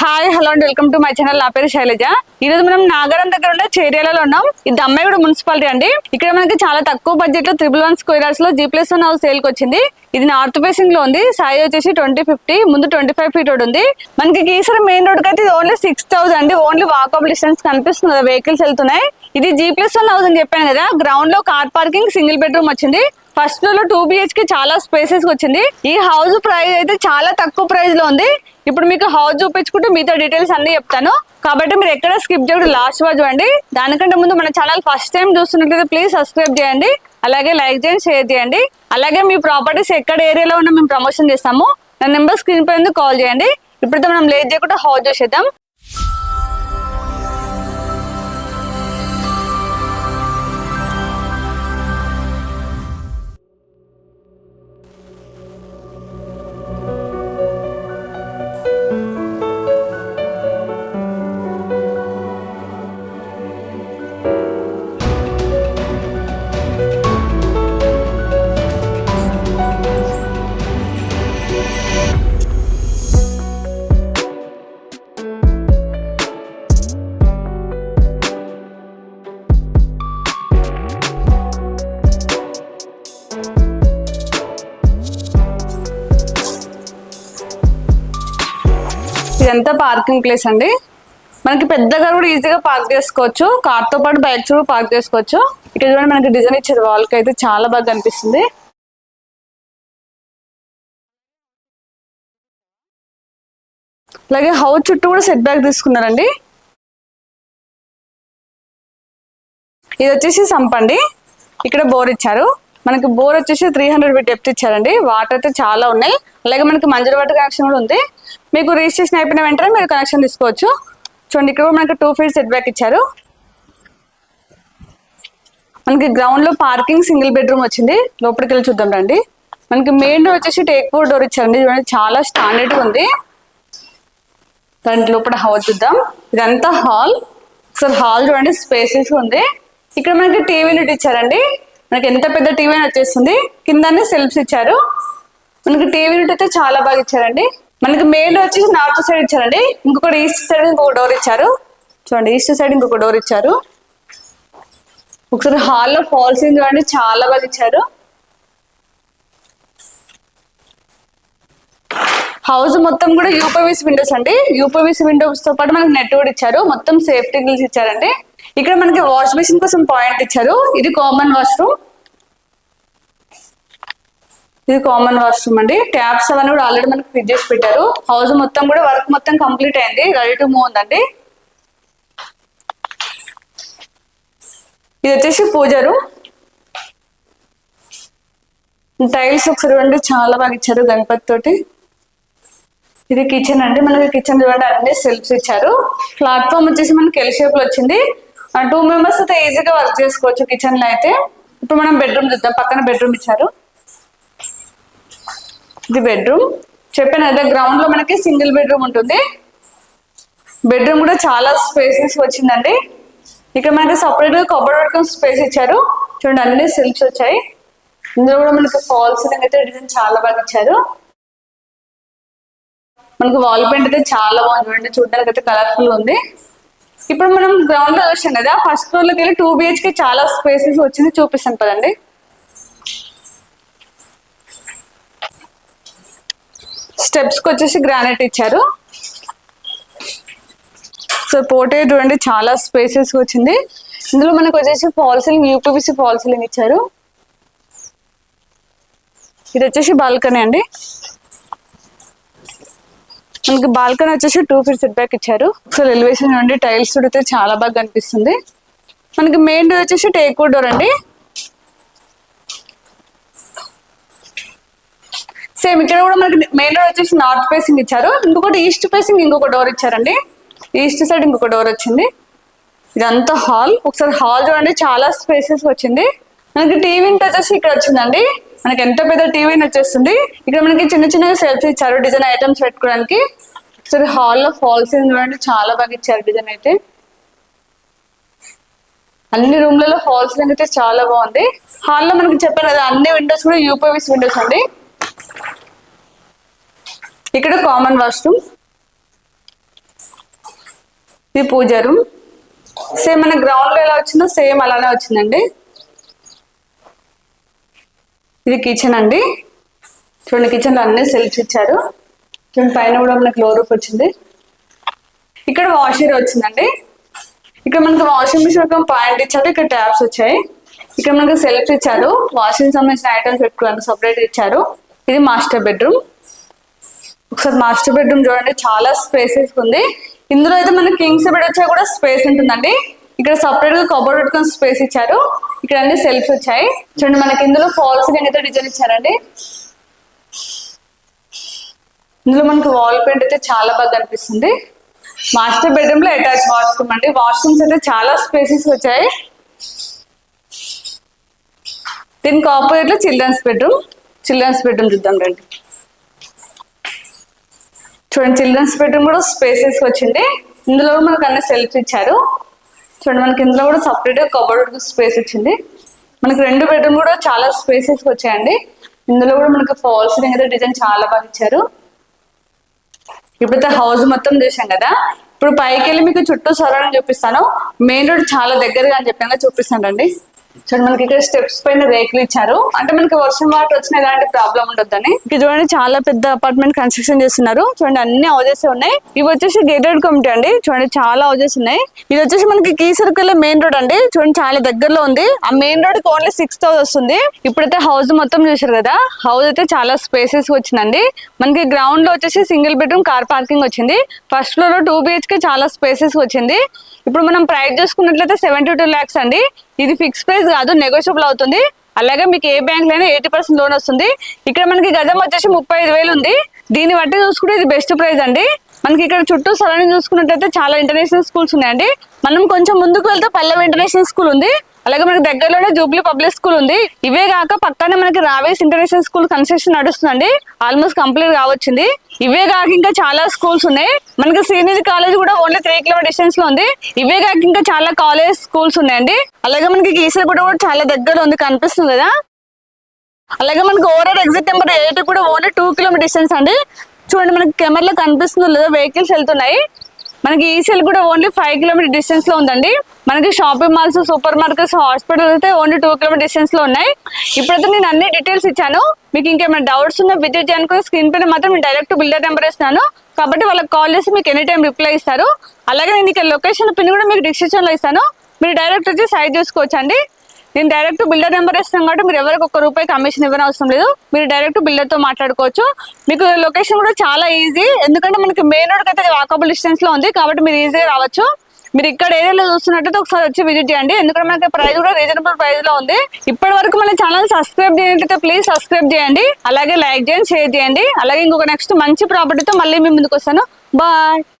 Hi hello and. Welcome to my channel. నా పేరు శైలజ. ఈ రోజు మనం నాగారం దగ్గర ఉన్న చేరియాలలో ఉన్నాం. ఇది అమ్మాయిగూడ మున్సిపాలిటీ అండి. ఇక్కడ మనకి చాలా తక్కువ బడ్జెట్లో త్రిబుల్ వన్ స్క్వేర్ యార్డ్స్లో జీ ప్లస్ వన్ హౌస్ సేల్కి వచ్చింది. ఇది నార్త్ ఫేసింగ్లో ఉంది. సాయి వచ్చేసి ట్వంటీ ఫిఫ్టీ ముందు ట్వంటీ ఫైవ్ ఫీట్ రోడ్ ఉంది. మనకి గీసర్ మెయిన్ రోడ్కి అయితే ఇది ఓన్లీ సిక్స్ థౌసండ్ అండి. ఓన్లీ వాకబుల్ డిస్టెన్స్ కనిపిస్తుంది కదా వెహికల్స్ వెళ్తున్నాయి. ఇది జీ ప్లస్ వన్ హౌస్ అని చెప్పాను కదా గ్రౌండ్లో కార్ పార్కింగ్ సింగిల్ బెడ్రూమ్ వచ్చింది. ఫస్ట్ ఫ్లోర్లో టూ బిహెచ్కే చాలా స్పేసెస్ వచ్చింది. ఈ హౌస్ ప్రైస్ అయితే చాలా తక్కువ ప్రైస్లో ఉంది. ఇప్పుడు మీకు హౌస్ చూపించుకుంటూ మీతో డీటెయిల్స్ అన్ని చెప్తాను. కాబట్టి మీరు ఎక్కడ స్కిప్ చేయడం లాస్ట్ వరకు చూడండి. దానికంటే ముందు మన ఛానల్ ఫస్ట్ టైం చూస్తున్నట్లయితే ప్లీజ్ సబ్స్క్రైబ్ చేయండి. అలాగే లైక్ చేయండి షేర్ చేయండి. అలాగే మీ ప్రాపర్టీస్ ఎక్కడ ఏరియాలో ఉన్నా మేము ప్రమోషన్ చేస్తాము. నా నెంబర్ స్క్రీన్ పై కాల్ చేయండి. ఇప్పుడైతే మనం లేట్ చేయకుండా హౌస్ చూసేద్దాం. ఇదంతా పార్కింగ్ ప్లేస్ అండి. మనకి పెద్దగా కూడా ఈజీగా పార్క్ చేసుకోవచ్చు. కార్తో పాటు బైక్స్ కూడా పార్క్ చేసుకోవచ్చు. ఇక్కడ చూడండి మనకి డిజైన్ ఇచ్చారు. వాల్కి అయితే చాలా బాగా కనిపిస్తుంది. అలాగే హౌస్ చుట్టూ కూడా సెట్ బ్యాక్ తీసుకున్నారండి. ఇది వచ్చేసి సంపండి ఇక్కడ బోర్ ఇచ్చారు. మనకి బోర్ వచ్చేసి త్రీ హండ్రెడ్ ఫీట్ డెప్త్ ఇచ్చారండి. వాటర్ అయితే చాలా ఉన్నాయి. అలాగే మనకి మంజర్ వాటర్ కనెక్షన్ కూడా ఉంది. మీకు రిజిస్ట్రేషన్ అయిపోయిన వెంటనే మీరు కనెక్షన్ తీసుకోవచ్చు. చూడండి ఇక్కడ మనకి టూ ఫీట్ సెట్ బ్యాక్ ఇచ్చారు. మనకి గ్రౌండ్లో పార్కింగ్ సింగిల్ బెడ్రూమ్ వచ్చింది. లోపలికి వెళ్ళి చూద్దాం రండి. మనకి మెయిన్ డోర్ వచ్చేసి టేక్ ఫోర్ డోర్ ఇచ్చారండి. చూడండి చాలా స్టాండర్డ్గా ఉంది. దాంట్లో లోపల హౌస్ చూద్దాం. ఇదంతా హాల్ ఒకసారి హాల్ చూడండి స్పేసెస్ ఉంది. ఇక్కడ మనకి టీవీ యూనిట్ ఇచ్చారండి. మనకి ఎంత పెద్ద టీవీ అని వచ్చేస్తుంది. కిందనే సెల్ఫ్స్ ఇచ్చారు. మనకి టీవీ అయితే చాలా బాగా ఇచ్చారండి. మనకి మెయిన్ వచ్చేసి నార్త్ సైడ్ ఇచ్చారండి. ఇంకొకటి ఈస్ట్ సైడ్ ఇంకొక డోర్ ఇచ్చారు. చూడండి ఈస్ట్ సైడ్ ఇంకొక డోర్ ఇచ్చారు. ఒకసారి హాల్లో ఫాల్స్ చూడండి చాలా బాగా ఇచ్చారు. హౌస్ మొత్తం కూడా యూపీవీసీ విండోస్ అండి. యూపీవీసీ విండోస్తో పాటు మనకి నెట్ కూడా ఇచ్చారు. మొత్తం సేఫ్టీ గిల్స్ ఇచ్చారండి. ఇక్కడ మనకి వాష్ బేసిన్ కోసం పాయింట్ ఇచ్చారు. ఇది కామన్ వాష్రూమ్. ఇది కామన్ వాష్రూమ్ అండి. ట్యాప్స్ అవన్నీ కూడా ఆల్రెడీ మనకి ఫిట్ చేసి పెట్టారు. హౌస్ మొత్తం కూడా వర్క్ మొత్తం కంప్లీట్ అయింది. రెడీ టు మూవ్ ఉందండి. ఇది వచ్చేసి పూజారు. టైల్స్ ఒకసారి చూడండి. చాలా బాగా ఇచ్చారు గణపతి తోటి. ఇది కిచెన్ అండి. మనకి కిచెన్ చూడండి. అన్ని సెల్ఫ్స్ ఇచ్చారు. ప్లాట్ఫామ్ వచ్చేసి మనకి ఎల్ షేప్లో వచ్చింది. టూ మెంబర్స్ అయితే ఈజీగా వర్క్ చేసుకోవచ్చు కిచెన్లో అయితే. ఇప్పుడు మనం బెడ్రూమ్ చూద్దాం. పక్కన బెడ్రూమ్ ఇచ్చారు. ఇది బెడ్రూమ్ చెప్పాను కదా గ్రౌండ్లో మనకి సింగిల్ బెడ్రూమ్ ఉంటుంది. బెడ్రూమ్ కూడా చాలా స్పేసెస్ వచ్చిందండి. ఇక్కడ మనకి సపరేట్గా కబోర్డ్ పెట్టుకుని స్పేస్ ఇచ్చారు. చూడండి అన్ని సిల్క్స్ వచ్చాయి. ఇందులో కూడా మనకి ఫాల్ సీలింగ్ అయితే డిజైన్ చాలా బాగా ఇచ్చారు. మనకి వాల్ పెయింట్ అయితే చాలా బాగుంది చూడడానికి అయితే కలర్ఫుల్ ఉంది. ఇప్పుడు మనం గ్రౌండ్లో చూసాం కదా ఫస్ట్ ఫ్లోర్లోకి వెళ్ళి టూ బిహెచ్కే చాలా స్పేసెస్ వచ్చింది చూపిస్తాను కదండి స్టెప్స్కి వచ్చేసి గ్రానైట్ ఇచ్చారు. సో పోటే చూడండి చాలా స్పేసెస్ వచ్చింది. ఇందులో మనకు వచ్చేసి fall ceiling UPC fall ceiling ఇచ్చారు. ఇది వచ్చేసి బాల్కనీ అండి. మనకి బాల్కనీ వచ్చేసి టూ ఫీట్ సెట్ బ్యాక్ ఇచ్చారు. ఒకసారి ఎలివేషన్ నుండి టైల్స్ చూడితే చాలా బాగా కనిపిస్తుంది. మనకి మెయిన్ డోర్ వచ్చేసి టేక్ డోర్ అండి. సేమ్ ఇక్కడ కూడా మనకి మెయిన్ డోర్ వచ్చేసి నార్త్ ఫేసింగ్ ఇచ్చారు. ఇంకొకటి ఈస్ట్ ఫేసింగ్ ఇంకొక డోర్ ఇచ్చారండి. ఈస్ట్ సైడ్ ఇంకొక డోర్ వచ్చింది. ఇదంతా హాల్ ఒకసారి హాల్ చూడండి చాలా స్పేసెస్ వచ్చింది. మనకి టీవీ వచ్చేసి ఇక్కడ వచ్చిందండి. మనకి ఎంత పెద్ద టీవీ వచ్చేస్తుంది ఇక్కడ మనకి చిన్న చిన్నగా సెల్ఫ్ ఇచ్చారు డిజైన్ ఐటమ్స్ పెట్టుకోవడానికి. ఒకసారి హాల్లో ఫాల్స్ చూడండి చాలా బాగా ఇచ్చారు డిజైన్ అయితే. అన్ని రూమ్లలో ఫాల్స్ అయితే చాలా బాగుంది. హాల్లో మనకి చెప్పాను కదా అన్ని విండోస్ కూడా యూపీవీస్ విండోస్ అండి. ఇక్కడ కామన్ వాష్రూమ్ ఇది పూజ రూమ్ సేమ్ మన గ్రౌండ్లో ఎలా వచ్చిందో సేమ్ అలానే వచ్చిందండి. ఇది కిచెన్ అండి. చూడండి కిచెన్లో అన్ని సెల్ఫ్ ఇచ్చారు. చూడండి పైన కూడా మనకి లో రూప్ వచ్చింది. ఇక్కడ వాషర్ వచ్చిందండి. ఇక్కడ మనకి వాషింగ్ మిషన్ ఒక పాయింట్ ఇచ్చారు ఇక్కడ ట్యాప్స్ వచ్చాయి. ఇక్కడ మనకి సెల్ఫ్ ఇచ్చారు వాషింగ్ సంబంధించిన ఐటమ్స్ పెట్టుకోవడానికి సపరేట్ ఇచ్చారు. ఇది మాస్టర్ బెడ్రూమ్ ఒకసారి మాస్టర్ బెడ్రూమ్ చూడండి చాలా స్పేసెస్ ఉంది. ఇందులో అయితే మనకి కింగ్స్ బెడ్ వచ్చా కూడా స్పేస్ ఉంటుందండి. ఇక్కడ సపరేట్గా కబోర్డ్ పెట్టుకుని స్పేస్ ఇచ్చారు. ఇక్కడ అన్ని సెల్ఫ్ వచ్చాయి. చూడండి మనకి ఇందులో ఫాల్స్ అయితే డిజైన్ ఇచ్చారండి? ఇందులో మనకి వాల్ పెయింట్ అయితే చాలా బాగా కనిపిస్తుంది. మాస్టర్ బెడ్రూమ్లో అటాచ్ వాష్రూమ్ అండి. వాష్రూమ్స్ అయితే చాలా స్పేసెస్ వచ్చాయి. దీనికి ఆపోజిట్లో చిల్డ్రన్స్ బెడ్రూమ్ చిల్డ్రన్స్ బెడ్రూమ్ చూద్దాం రండి. చూడండి చిల్డ్రన్స్ బెడ్రూమ్ కూడా స్పేసెస్ వచ్చింది. ఇందులో మనకు అన్ని సెల్ఫ్ ఇచ్చారు. చూడండి మనకి ఇందులో కూడా సపరేట్ కబోర్డ్ స్పేస్ ఇచ్చింది. మనకి రెండు బెడ్రూమ్ కూడా చాలా స్పేసెస్ వచ్చాయండి. ఇందులో కూడా మనకి ఫాల్స్ అయితే డిజైన్ చాలా బాగా ఇచ్చారు. ఇప్పుడైతే హౌస్ మొత్తం చూసాం కదా. ఇప్పుడు పైకి వెళ్ళి మీకు చుట్టూ సరౌండింగ్ చూపిస్తాను. మెయిన్ రోడ్ చాలా దగ్గరగా అని చెప్పాను చూపిస్తాను రండి చూడండి మనకి ఇక్కడ స్టెప్స్ పైన రేకులు ఇచ్చారు. అంటే మనకి వర్షం వాటర్ వచ్చిన ఎలాంటి ప్రాబ్లం ఉండొద్దని. ఇక్కడ చూడండి చాలా పెద్ద అపార్ట్మెంట్ కన్స్ట్రక్షన్ చేస్తున్నారు. చూడండి అన్ని హౌజెస్ ఉన్నాయి. ఇవి వచ్చేసి గేటెడ్ కమిటీ అండి. చూడండి చాలా హౌజెస్ ఉన్నాయి. ఇది వచ్చేసి మనకి కీ సర్కిల్ మెయిన్ రోడ్ అండి. చూడండి చాలా దగ్గరలో ఉంది. ఆ మెయిన్ రోడ్కి ఓన్లీ సిక్స్ థౌసండ్ వస్తుంది. ఇప్పుడైతే హౌస్ మొత్తం చూసారు కదా హౌస్ అయితే చాలా స్పేసెస్ వచ్చిందండి. మనకి గ్రౌండ్లో వచ్చేసి సింగిల్ బెడ్రూమ్ కార్ పార్కింగ్ వచ్చింది. ఫస్ట్ ఫ్లోర్లో టూ బిహెచ్కే చాలా స్పేసెస్ వచ్చింది. ఇప్పుడు మనం ప్రైస్ చూసుకున్నట్లయితే సెవెంటీ టూ ల్యాక్స్ అండి. ఇది ఫిక్స్ ప్రైస్ కాదు నెగోషియబుల్ అవుతుంది. అలాగే మీకు ఏ బ్యాంక్ అయినా ఎయిటీ పర్సెంట్ లోన్ వస్తుంది. ఇక్కడ మనకి గజం వచ్చేసి ముప్పై ఐదు వేలు ఉంది. దీన్ని బట్టి చూసుకుంటే ఇది బెస్ట్ ప్రైస్ అండి. మనకి ఇక్కడ చుట్టూ సరౌండింగ్ చూసుకున్నట్లయితే చాలా ఇంటర్నేషనల్ స్కూల్స్ ఉన్నాయండి. మనం కొంచెం ముందుకు వెళ్తే పల్లవి ఇంటర్నేషనల్ స్కూల్ ఉంది. అలాగే మనకి దగ్గరలోనే జూబ్లీ పబ్లిక్ స్కూల్ ఉంది. ఇవే కాక పక్కనే మనకి రావేస్ ఇంటర్నేషనల్ స్కూల్ కన్స్ట్రక్షన్ నడుస్తుందండి. ఆల్మోస్ట్ కంప్లీట్ కావచ్చింది. ఇవే కాక ఇంకా చాలా స్కూల్స్ ఉన్నాయి. మనకి శ్రీనిధి కాలేజ్ కూడా ఓన్లీ త్రీ కిలోమీటర్ డిస్టెన్స్లో ఉంది. ఇవే కాక ఇంకా చాలా కాలేజ్ స్కూల్స్ ఉన్నాయండి. అలాగే మనకి కీసరగూడ కూడా చాలా దగ్గర ఉంది కనిపిస్తుంది కదా? అలాగే మనకి ఓవరాల్ ఎగ్జిట్ నెంబర్ ఎయిట్ కూడా ఓన్లీ టూ కిలోమీటర్ డిస్టెన్స్ అండి. చూడండి మనకి కెమెరాలో కనిపిస్తుందో లేదో వెహికల్స్ వెళ్తున్నాయి. మనకి ఈసీఎల్ కూడా ఓన్లీ ఫైవ్ కిలోమీటర్ డిస్టెన్స్లో ఉందండి. మనకి shopping malls super markets hospitals అయితే ఓన్లీ టూ కిలోమీటర్ డిస్టెన్స్లో ఉన్నాయి. ఇప్పుడైతే నేను అన్ని డీటెయిల్స్ ఇచ్చాను. మీకు ఇంకేమైనా డౌట్స్ ఉన్నా విజిట్ చేయడానికి స్క్రీన్ పైన మాత్రం నేను డైరెక్ట్ బిల్డర్ నెంబర్ ఇస్తాను కాబట్టి వాళ్ళకి కాల్ చేసి మీకు ఎనీ టైం రిప్లై ఇస్తారు. అలాగే నేను ఇక్కడ లొకేషన్ పిన్ కూడా మీకు డిస్క్రిప్షన్లో ఇస్తాను. మీరు డైరెక్ట్ వచ్చి సైట్ చూసుకోవచ్చండి. నేను డైరెక్ట్ బిల్డర్ నెంబర్ ఇస్తాను కాబట్టి మీరు ఎవరికి ఒక్క రూపాయి కమిషన్ ఇవ్వని అవసరం లేదు. మీరు డైరెక్ట్ బిల్డర్తో మాట్లాడుకోవచ్చు. మీకు లొకేషన్ కూడా చాలా ఈజీ. ఎందుకంటే మనకి మెయిన్ రోడ్ అయితే వాకబుల్ డిస్టెన్స్లో ఉంది కాబట్టి మీరు ఈజీగా రావచ్చు. మీరు ఇక్కడ ఏరియాలో చూస్తున్నట్టయితే ఒకసారి వచ్చి విజిట్ చేయండి. ఎందుకంటే మనకి ప్రైస్ కూడా రీజనబుల్ ప్రైస్లో ఉంది. ఇప్పటి వరకు మన ఛానల్ సబ్స్క్రైబ్ చేయండి ప్లీజ్ సబ్స్క్రైబ్ చేయండి. అలాగే లైక్ చేయండి షేర్ చేయండి. అలాగే ఇంకొక నెక్స్ట్ మంచి ప్రాపర్టీతో మళ్ళీ మీ ముందుకు వస్తాను. బాయ్.